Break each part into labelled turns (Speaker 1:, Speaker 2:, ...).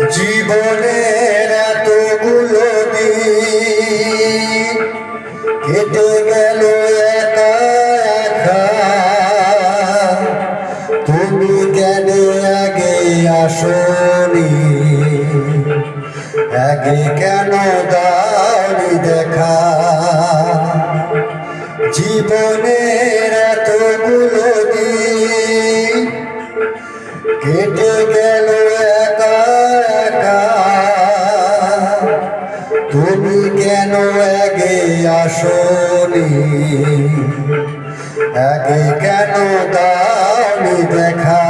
Speaker 1: জীবনের এতগুলো দিন কেটে গেল একা একা। তুমি কেন আগে আসনি? আগে কেন দাওনি দেখা? জীবনের আগে কেন দামি দেখা?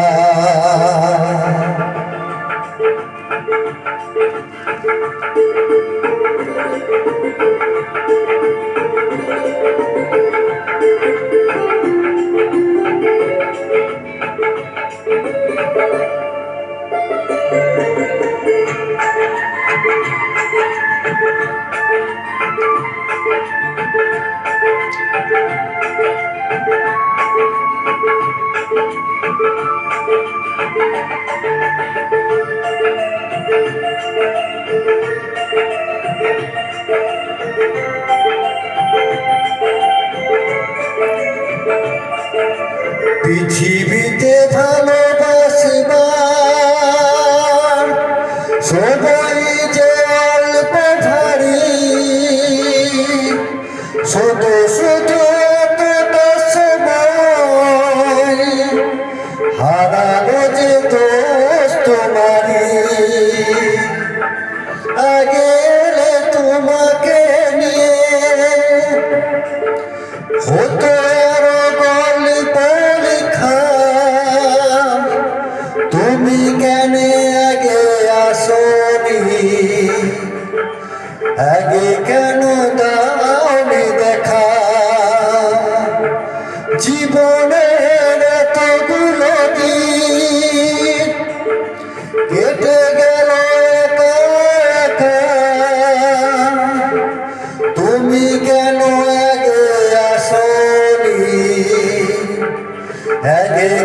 Speaker 1: সবাই ভারী শুধু শুধু এতটা সময় হারালো যে দোষ তোমারই। আগে তোমাকে নিয়ে হতো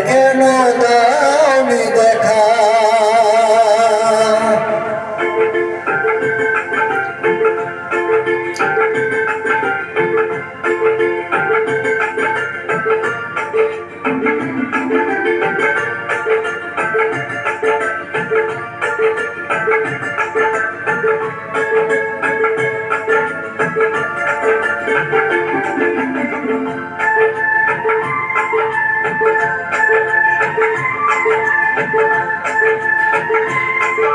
Speaker 1: কেন দাওনি দেখা?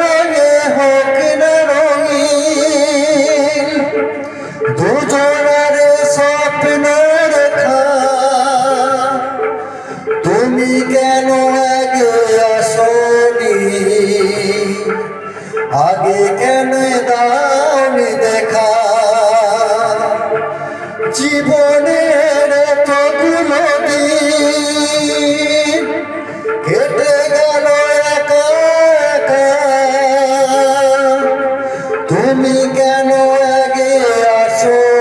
Speaker 1: রঙে হোক না রঙিন। দুজনের স্বপ্ন রেখা। তুমি কেন আছে